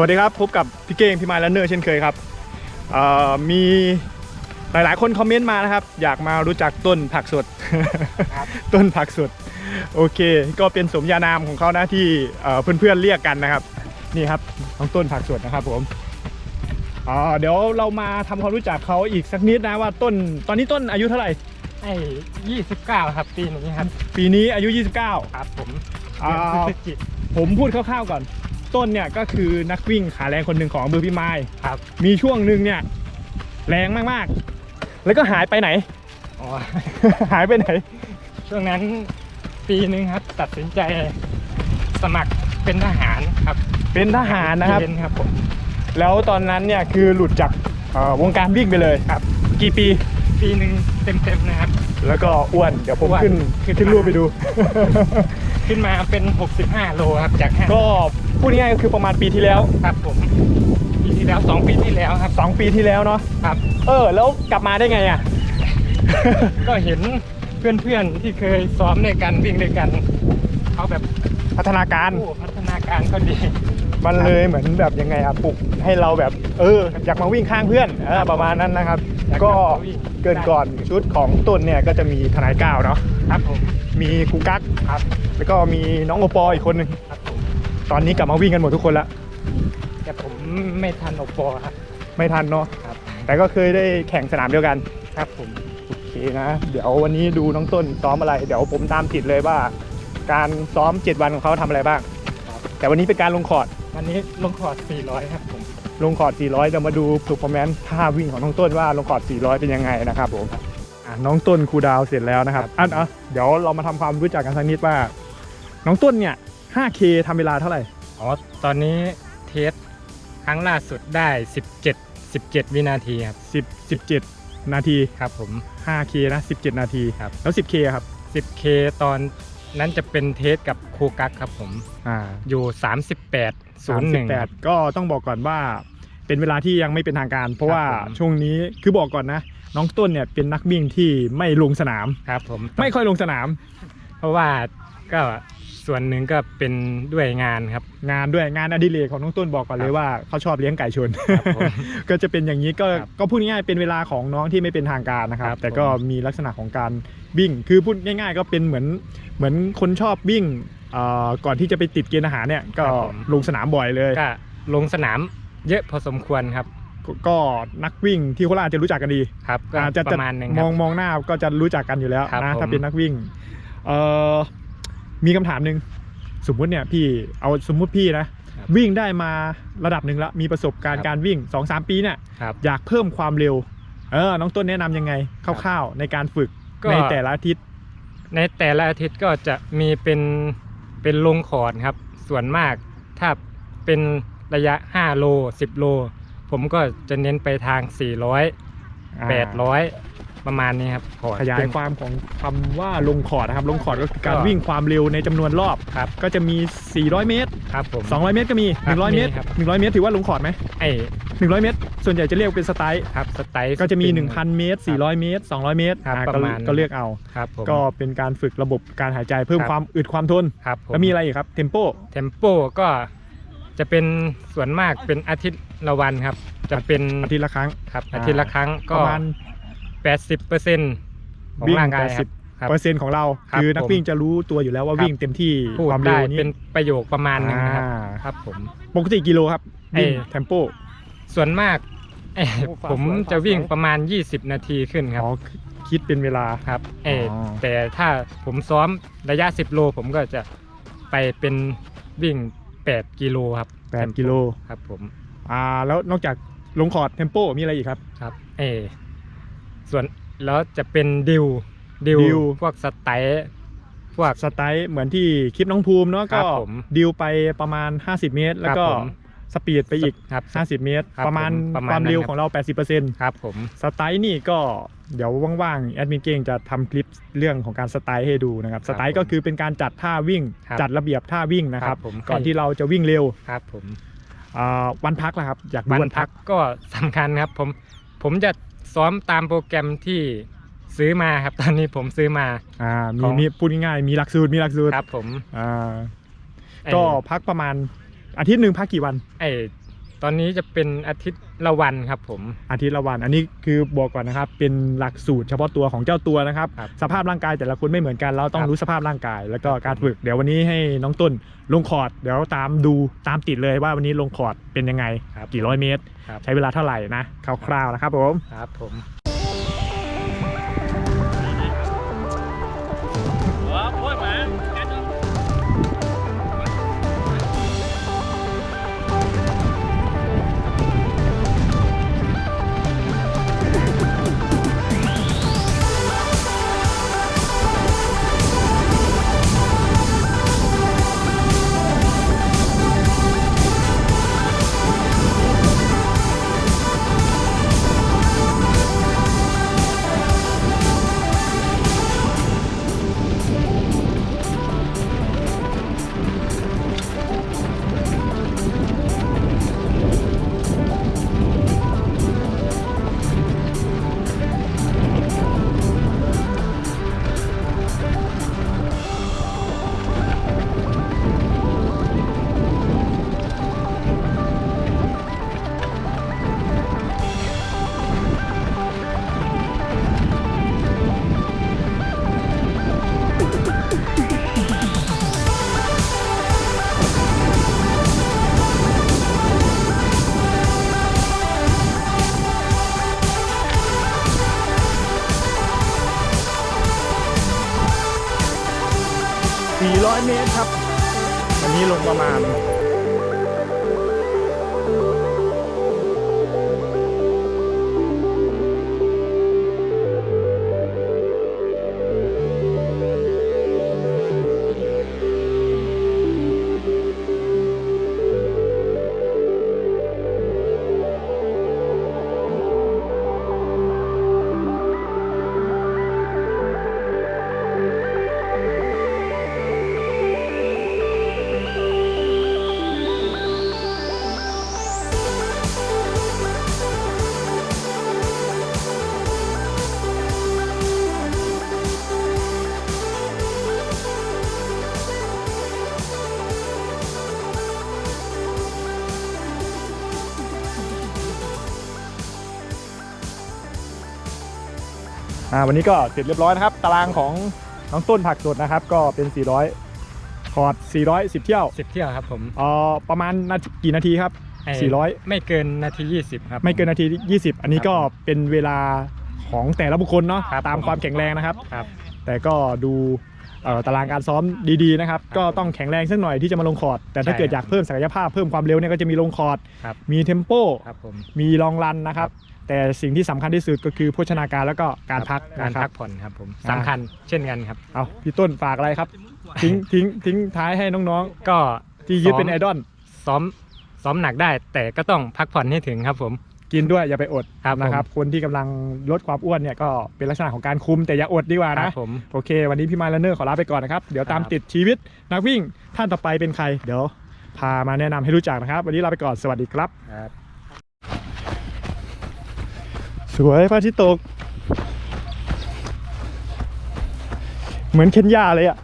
วัสดีครับพบกับพี่เก้งพี่ไมล์และเนอร์เช่นเคยครับเอ่อมีหลายๆ คนคอมเมนต์มานะครับ อยากมารู้จักต้นผักสดครับต้นผักสดโอเค ก็เป็นสมญานามของเขานะที่เอ่อเพื่อนๆเรียกกันนะครับ นี่ครับน้องต้นผักสดนะครับผมอ๋อเดี๋ยวเรามาทำความรู้จักเขาอีกสักนิดนะว่าต้นตอนนี้ต้นอายุเท่าไหร่ไอ้ยี่สิบเก้าครับปีนี้ครับปีนี้อายุ 29 ครับผมอ่าเดือนพฤศจิกผมพูดคร่าวๆก่อน ต้นเนี่ยก็คือนักวิ่งขาแรงคนหนึ่งของอำเภอพิมายครับ มีช่วงหนึ่งเนี่ยแรงมากๆ แล้วก็หายไปไหน อ๋อ หายไปไหน ช่วงนั้นปีหนึ่งครับ ตัดสินใจสมัครเป็นทหารครับเป็นทหารนะครับ เกณฑ์ครับผมแล้วตอนนั้นเนี่ยคือหลุดจากเอ่อวงการวิ่งไปเลยครับ กี่ปี ปีหนึ่งเต็มๆนะครับ แล้วก็อ้วน เดี๋ยวผมอ้วนขึ้นขึ้น ขึ้นมารูปไปดู ขึ้นมาเป็น 65 โลครับจากห้าก็ พูดง่ายๆก็คือประมาณปีที่แล้ว ครับผมปีที่แล้วสองปีที่แล้วครับ 2 ปีที่แล้วเนาะครับ เออ แล้วกลับมาได้ไงอะ ก็เห็นเพื่อนๆที่เคยซ้อมด้วยกันวิ่งด้วยกันเขาแบบพัฒนาการโอ้พัฒนาการก็ดี มันเลยเหมือนแบบยังไงอะปลุกให้เราแบบ เออ อยากมาวิ่งข้างเพื่อนเออประมาณนั้นนะครับ อยากก็มาวิ่ง เกินก่อนชุดของต้นเนี่ยก็จะมีทนายก้าวเนาะครับผมมีครูกั๊กครับแล้วก็มีน้องโอปออีกคนหนึ่งครับผม ตอนนี้กลับมาวิ่งกันหมดทุกคนละแต่ผมไม่ทันโอปอครับ ไม่ทันเนาะครับ แต่ก็เคยได้แข่งสนามเดียวกันครับผมโอเคนะ เดี๋ยววันนี้ดูน้องต้นซ้อมอะไร เดี๋ยวผมตามติดเลยว่า การซ้อม 7 วันของเขาทำอะไรบ้าง แต่วันนี้เป็นการลงคอร์ด วันนี้ลงคอร์ด400 ครับผมลงคอร์ด 400เดี๋ยวมาดู performance ท่าวิ่งของน้องต้นว่าลงคอร์ด 400 เป็นยังไงนะครับผมอะน้องต้นครูดาวเสร็จแล้วนะครับอะอะเดี๋ยวเรามาทำความรู้จักกันสักนิดว่า น้องต้นเนี่ย 5K ทำเวลาเท่าไหร่ อ๋อ ตอนนี้เทสครั้งล่าสุดได้ 17 17 วินาทีครับ 10 17 นาที ครับผม 5K นะ 17 นาทีครับ แล้ว 10K อะครับ 10K ตอนนั้นจะเป็นเทสกับครูกั๊กครับผม อ่าอยู่ 38 01 38ก็ต้องบอกก่อนว่าเป็นเวลาที่ยังไม่เป็นทางการ เพราะว่าครับผม ช่วงนี้คือบอกก่อนนะ น้องต้นเนี่ยเป็นนักวิ่งที่ไม่ลงสนาม ครับผม ไม่ค่อยลงสนาม เพราะว่า ก็ส่วนหนึ่งก็เป็นด้วยงานครับ งานด้วยงานอดิเรกของน้องต้นบอกก่อนเลยว่าเขาชอบเลี้ยงไก่ชนครับผมก็จะเป็นอย่างนี้ก็ครับก็พูดง่ายๆเป็นเวลาของน้องที่ไม่เป็นทางการนะครับครับแต่ก็ผมมีลักษณะของการวิ่ง คือพูดง่าย ๆ ก็เป็นเหมือนเหมือนคนชอบวิ่งเอ่อก่อนที่จะไปติดเกณฑ์อาหารเนี่ยก็ลงสนามบ่อยเลยก็ลงสนามเยอะพอสมควรครับ ก็ก็นักวิ่งที่โคราชจะรู้จักกันดีครับก็อาจจะประมาณหนึ่งมครัองบมองหน้าก็จะรู้จักกันอยู่แล้วครับนะผมถ้าเป็นนักวิ่งเอ่อ มีคำถามหนึ่งสมมุติเนี่ยพี่เอาสมมุติพี่นะครับวิ่งได้มาระดับหนึ่งแล้วมีประสบการครัณ์บการวิ่ง 2-3 ปีเนี่ยครับอยากเพิ่มความเร็วเออน้องต้นแนะนำยังไงคร่าวๆในการฝึกก็ในแต่ละอาทิตย์ ในแต่ละอาทิตย์ก็จะมีเป็นเป็นลงคอร์ดครับ ส่วนมากถ้าเป็นระยะ 5 โล 10 โล ผมก็จะเน้นไปทาง 400 800 ประมาณนี้ครับคอร์ดขยายความของคำว่าลงคอร์ดนะครับลงคอร์ดก็คือการก็วิ่งความเร็วในจำนวนรอบครับก็จะมี 400 เมตรครับผม200 เมตรก็มีครับ100 เมตรมีครับ100 เมตรถือว่าลงคอร์ดไหมไอ้100 เมตร ส่วนใหญ่จะเรียกเป็นสไตล์ครับสไตล์ก็จะมีสปริง1,000 เมตร 400 เมตร 200 เมตรครับอ่าปก็ระมาณก็เลือกเอาครับผมก็เป็นการฝึกระบบการหายใจเพิ่มครับความอึดความทนครับผมแล้วมีอะไรอีกครับเทมโปเทมโปก็จะเป็นส่วนมากเป็นอาทิตย์ละวันครับ จะเป็นอาทิตย์ละครั้งครับอ่าอาทิตย์ละครั้งปก็ระมาณ 80เปอร์เซ็นต์ของวิ่งร่างกายครับ80ครับเปอร์เซ็นต์ของเรา ครับคือนักผม วิ่งจะรู้ตัวอยู่แล้วว่าครับวิ่งเต็มที่พูดความเร็ได้วนี้เป็นประโยคประมาณหนึงนะครับ อ่าครับผม ปกติกิโลครับวิ่งเอ่อ เทมโป ส่วนมากเอ่อโอ้ฝากผมสวยฝากจะวิ่งสวย ประมาณ 20 นาทีขึ้นครับอ๋อคิดเป็นเวลา ครับเออออ แต่ถ้าผมซ้อมระยะ 10 โล ผมก็จะไปเป็นวิ่ง 8 กิโลครับ8กิโล ครับผม อ่าแล้วนอกจากลงคอร์ดเทมโปมีอะไรอีกครับ ครับเออ ส่วนแล้วจะเป็นดิวดิวดิวพวกสไตล์พวก สไตล์เหมือนที่คลิปน้องภูมิเนาะครัก็บผมดิวไปประมาณ 50 เมตร แล้วก็ครับผม สปีดไปอีก ครับ 50 เมตร ครับประมาณผมประมาณความเร็วนั้นครับ ของเรา 80%ครับผมสไตล์นี่ก็เดี๋ยวว่างๆแอดมินเก่งจะทำคลิปเรื่องของการสไตล์ให้ดูนะครับคสรับไตล์ก็คือเป็นการจัดท่าวิ่ง ครับจัดระเบียบท่าวิ่งนะครับ ครับผม ก่อนให้ที่เราจะวิ่งเร็วครับผม อ่าวันพักล่ะครับ อยากรู้วันวันพัพักกก็สำคัญครับผมผมจะ ซ้อมตามโปรแกรมที่ซื้อมาครับ ตอนนี้ผมซื้อมา อ่ามีของมีพูดง่ายๆมีหลักสูตรมีหลักสูตรครับผมอ่าไอ้ก็พักประมาณอาทิตย์หนึ่งพักกี่วันไอ้ ตอนนี้จะเป็นอาทิตย์ละวันครับผม อาทิตย์ละวัน อันนี้คือบอกก่อนนะครับ เป็นหลักสูตรเฉพาะตัวของเจ้าตัวนะครับ ครับสภาพร่างกายแต่ละคนไม่เหมือนกัน เราต้องครับรู้สภาพร่างกาย แล้วก็การฝึก เดี๋ยววันนี้ให้น้องต้นลงคอร์ด เดี๋ยวตามดูตามติดเลยว่าวันนี้ลงคอร์ดเป็นยังไง ครับกี่ร้อยเมตร ครับ ใช้เวลาเท่าไหร่นะ คร่าวๆนะครับผม ครับผม 400 เมตรครับ วันนี้ลงประมาณ อ่าวันนี้ก็เสร็จเรียบร้อยนะครับ ตารางของน้องต้นผักสดนะครับ ก็เป็น 400 คอร์ด410 เที่ยวสิบเที่ยวครับผมเอ่อประมาณนาทีกี่นาทีครับไอ้400 ไม่เกินนาทียี่สิบครับไม่เกินนาที20 อันนี้ก็เป็นเวลาของแต่ละบุคคลเนาะครับตามความแข็งแรงนะครับ ครับ แต่ก็ดูเอ่อตารางการซ้อมดีๆนะครับ ก็ต้องแข็งแรงสักหน่อยที่จะมาลงคอร์ด แต่ถ้าใช่เกิดอยากเพิ่มศักยภาพเพิ่มความเร็วเนี่ยก็จะมีลงคอร์ด ครับ มีเทมโป ครับผม มีลองรันนะครับ แต่สิ่งที่สำคัญที่สุดก็คือโภชนาการแล้วก็การพักการนะคพัรักบผ่อนครับผมอ่า สำคัญเช่นกันครับ เอาพี่ต้นฝากอะไรครับ ทิ้งทิ้งทิ้งท้ายให้น้องก็ๆ ที่ยึดซ้อมเป็นไอดอลซ้อมซ้อมหนักได้ แต่ก็ต้องพักผ่อนให้ถึงครับผม กินด้วยอย่าไปอดครับนะครับ คนที่กำลังลดความอ้วนเนี่ยก็เป็นลักษณะของการคุมแต่อย่าอดดีกว่าครันะ บผม โอเค วันนี้พี่ไมล์แลนเนอร์ขอลาไปก่อนนะครับ เดี๋ยวตามครับติดชีวิตนักวิ่งท่านต่อไปเป็นใคร เดี๋ยวพามาแนะนำให้รู้จักนะครับ วันนี้ลาไปก่อน สวัสดีครับ ครับ สวยพระอาทิตย์ตก เหมือนเคนยาเลยอะ